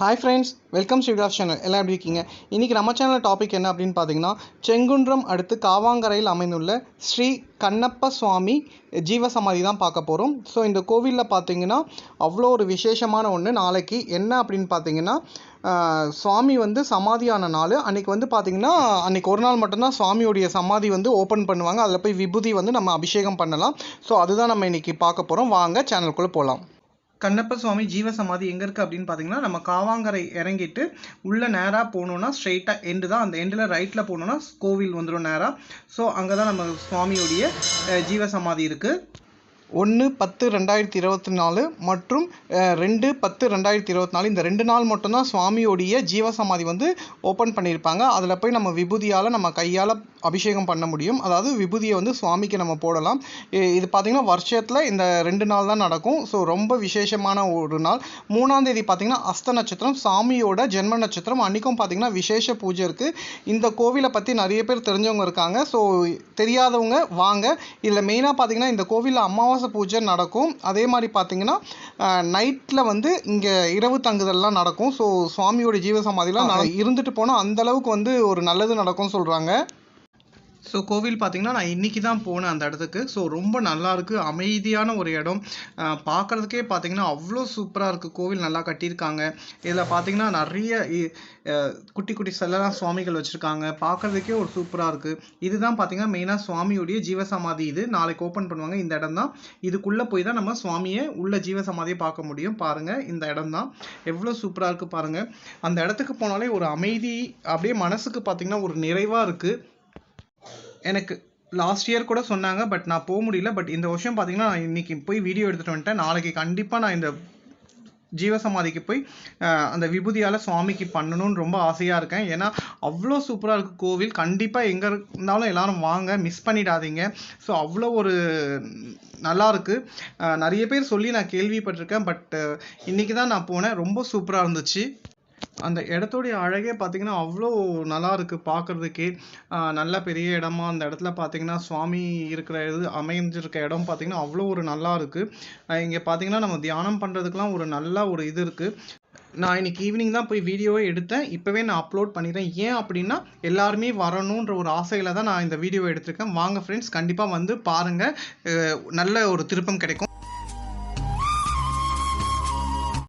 Hi friends welcome Sivaraj channel எல்லாம் எப்படி இருக்கீங்க? இன்றைக்கி நம்ம சேனல் டாபிக் என்ன அப்படின்னு பார்த்தீங்கன்னா செங்குன்றம் அடுத்து காவாங்கரையில் அமைந்துள்ள ஸ்ரீ கண்ணப்ப சுவாமி ஜீவசமாதி தான் பார்க்க போகிறோம் ஸோ இந்த கோவிலில் பார்த்தீங்கன்னா அவ்வளோ ஒரு விசேஷமான ஒன்று நாளைக்கு என்ன அப்படின்னு பார்த்தீங்கன்னா சுவாமி வந்து சமாதியான நாள். அன்றைக்கி வந்து பார்த்திங்கன்னா அன்றைக்கி ஒரு நாள் மட்டும்தான் சுவாமியுடைய சமாதி வந்து ஓப்பன் பண்ணுவாங்க. அதில் போய் விபூதி வந்து நம்ம அபிஷேகம் பண்ணலாம். ஸோ அதுதான் நம்ம இன்றைக்கி பார்க்க போகிறோம் வாங்க சேனலுக்குள்ளே போகலாம் கண்ணப்ப சுவாமி ஜீவசமாதி எங்கே இருக்குது அப்படின்னு பார்த்தீங்கன்னா நம்ம காவாங்கரை இறங்கிட்டு உள்ளே நேராக போகணுன்னா ஸ்ட்ரெயிட்டாக எண்டு தான். அந்த எண்டில் ரைட்டில் போகணுன்னா கோவில் வந்துடும் நேராக ஸோ அங்கே தான் நம்ம சுவாமியுடைய ஜீவசமாதி இருக்குது ஒன்று பத்து ரெண்டாயிரத்தி இருபத்தி நாலு மற்றும் ரெண்டு பத்து ரெண்டாயிரத்தி இருபத்தி நாலு இந்த ரெண்டு நாள் மட்டும்தான் சுவாமியோடைய ஜீவசமாதி வந்து ஓப்பன் பண்ணியிருப்பாங்க. அதில் போய் நம்ம விபூதியால் நம்ம கையால் அபிஷேகம் பண்ண முடியும். அதாவது விபூதியை வந்து சுவாமிக்கு நம்ம போடலாம். இது பார்த்திங்கன்னா வருஷத்தில் இந்த ரெண்டு நாள் தான் நடக்கும். ஸோ ரொம்ப விசேஷமான ஒரு நாள். மூணாம் தேதி பார்த்திங்கன்னா அஸ்த நட்சத்திரம் சாமியோட ஜென்ம நட்சத்திரம். அன்றைக்கும் பார்த்திங்கன்னா விசேஷ பூஜை இருக்குது இந்த கோவிலை பற்றி நிறைய பேர் தெரிஞ்சவங்க இருக்காங்க. ஸோ தெரியாதவங்க வாங்க. இதில் மெயினாக பார்த்தீங்கன்னா இந்த கோவிலில் அமாவாசை பூஜை நடக்கும். அதே மாதிரி பார்த்தீங்கன்னா நைட்டில் வந்து இங்கே இரவு தங்குதல்லாம் நடக்கும். ஸோ சுவாமியோட ஜீவசமாதிலாம் நான் இருந்துட்டு போனால் அந்த அளவுக்கு வந்து ஒரு நல்லது நடக்கும்னு சொல்கிறாங்க ஸோ கோவில் பார்த்தீங்கன்னா நான் இன்றைக்கி தான் போனேன் அந்த இடத்துக்கு. ஸோ ரொம்ப நல்லாயிருக்கு அமைதியான ஒரு இடம். பார்க்குறதுக்கே பார்க்கறதுக்கே பார்த்தீங்கன்னா அவ்வளோ சூப்பராக இருக்குது கோவில் நல்லா கட்டியிருக்காங்க. இதில் பார்த்தீங்கன்னா நிறைய இ- குட்டி குட்டி செல்லலாம் சுவாமிகள் வச்சுருக்காங்க. பார்க்கறதுக்கே ஒரு சூப்பராக இருக்குது இதுதான் பார்த்தீங்கன்னா மெயினாக சுவாமியுடைய ஜீவசமாதி. இது நாளைக்கு ஓப்பன் பண்ணுவாங்க இந்த இடம் தான். இதுக்குள்ளே போய் தான் நம்ம சுவாமியை உள்ள ஜீவசமாதியை பார்க்க முடியும். பாருங்கள் இந்த இடம் தான். எவ்வளோ சூப்பராக இருக்குது பாருங்கள் அந்த இடத்துக்கு போனாலே ஒரு அமைதி அப்படியே மனசுக்கு பார்த்தீங்கன்னா ஒரு நிறைவாக இருக்குது எனக்கு லாஸ்ட் இயர் கூட சொன்னாங்க பட் நான் போக முடியல. பட் இந்த வருஷம் பார்த்தீங்கன்னா நான் இன்னைக்கு போய் வீடியோ எடுத்துகிட்டு வந்துட்டேன். நாளைக்கு கண்டிப்பாக நான் இந்த ஜீவசமாதிக்கு போய் அந்த விபூதியால் சுவாமிக்கு பண்ணணும்னு ரொம்ப ஆசையாக இருக்கேன். ஏன்னா அவ்வளோ சூப்பராக இருக்குது கோவில். கண்டிப்பாக எங்கே இருந்தாலும் எல்லோரும் வாங்க மிஸ் பண்ணிடாதீங்க. ஸோ அவ்வளோ ஒரு நல்லா இருக்குது நிறைய பேர் சொல்லி நான் கேள்விப்பட்டிருக்கேன். பட் இன்றைக்கி தான் நான் போனேன். ரொம்ப சூப்பராக இருந்துச்சு. அந்த இடத்தோடைய அழகே பார்த்தீங்கன்னா அவ்வளோ நல்லா இருக்குது பார்க்குறதுக்கே நல்ல பெரிய இடமா அந்த இடத்துல பார்த்தீங்கன்னா சுவாமி இருக்கிற இது அமைஞ்சிருக்க இடம் பார்த்தீங்கன்னா அவ்வளோ ஒரு நல்லா இருக்குது இங்கே பார்த்தீங்கன்னா நம்ம தியானம் பண்ணுறதுக்கெலாம் ஒரு நல்ல ஒரு இது இருக்குது நான் இன்னைக்கு ஈவினிங் தான் போய் வீடியோவே எடுத்தேன். இப்போவே நான் அப்லோட் பண்ணிடுறேன். ஏன் அப்படின்னா எல்லாருமே வரணுன்ற ஒரு ஆசையில் தான் நான் இந்த வீடியோ எடுத்திருக்கேன். வாங்க ஃப்ரெண்ட்ஸ் கண்டிப்பாக வந்து பாருங்கள் நல்ல ஒரு திருப்பம் கிடைக்கும்.